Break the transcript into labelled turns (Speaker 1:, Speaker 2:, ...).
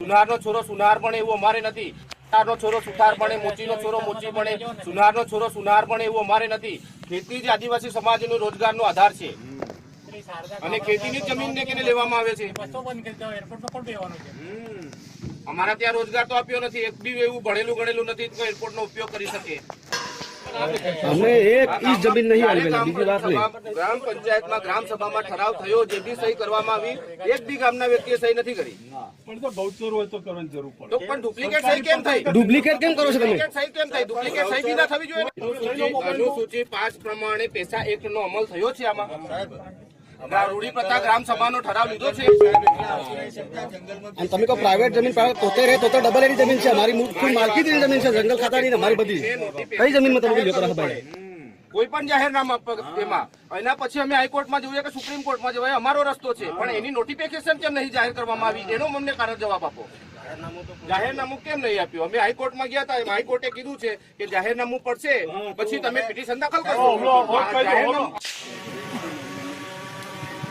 Speaker 1: સુનારનો છોરો સુનાર પણ એવું અમારે નથી. સુનારનો છોરો સુથાર બને મોચીનો છોરો મોચી બને સુનારનો છોરો સુનાર પણ એવું અમારે નથી. ખેતી જ આદિવાસી સમાજનો રોજગારનો આધાર છે. અને ખેતીની જમીનને કેને લેવામાં આવે છે? અમારા ત્યાં રોજગાર તો આપ્યો નથી. એક બી એવું ભણેલું ગણેલું નથી તો એરપોર્ટનો ઉપયોગ કરી શકે.
Speaker 2: અમને એક ઈજ જમીન નહીં આલવેલા બીજી વાત નહીં.
Speaker 1: ગ્રામ પંચાયતમાં ગ્રામ સભામાં ઠરાવ થયો જે બી સહી કરવામાં આવી એક બી ગામના વ્યક્તિએ સહી નથી કરી.
Speaker 3: પણ તો બહુચોર હોય તો કરવાની જરૂર પડે.
Speaker 1: પણ ડુપ્લિકેટ સહી કેમ થઈ?
Speaker 2: ડુપ્લિકેટ કેમ કરો છો તમે?
Speaker 1: ડુપ્લિકેટ સહી કેમ થઈ? ડુપ્લિકેટ સહી બી ના થવી જોઈએ અનુસૂચિ- અનુસૂચિ પાંચ પ્રમાણે પૈસા એક નો અમલ થયો છે આમાં? રૂઢી પ્રથા ગ્રામ સભાનો ઠરાવ લીધો છે.
Speaker 2: અને તમે કહો પ્રાઇવેટ જમીન પ્રાઇવેટ પોતે રહે તો તો ડબલ એની જમીન છે. અમારી મુખ્ય માલકીની જમીન છે. જંગલ ખાતાની ને અમારી બધી. કઈ જમીનમાં તમે લેતો કરો ભાઈ?
Speaker 1: કોઈ પણ જાહેરનામા એમાં. એના પછી અમે હાઈકોર્ટમાં જઈએ કે સુપ્રીમ કોર્ટમાં જવાય અમારો રસ્તો છે. પણ એની નોટિફિકેશન કેમ નહીં જાહેર કરવામાં આવી? એનો અમને કારણ જવાબ આપો. જાહેરનામું કેમ નહીં આપ્યું? અમે હાઈકોર્ટમાં ગયા હતા. હાઈકોર્ટે કીધું છે કે જાહેરનામું પડશે. પછી તમે પિટિશન દાખલ જાહેરનામું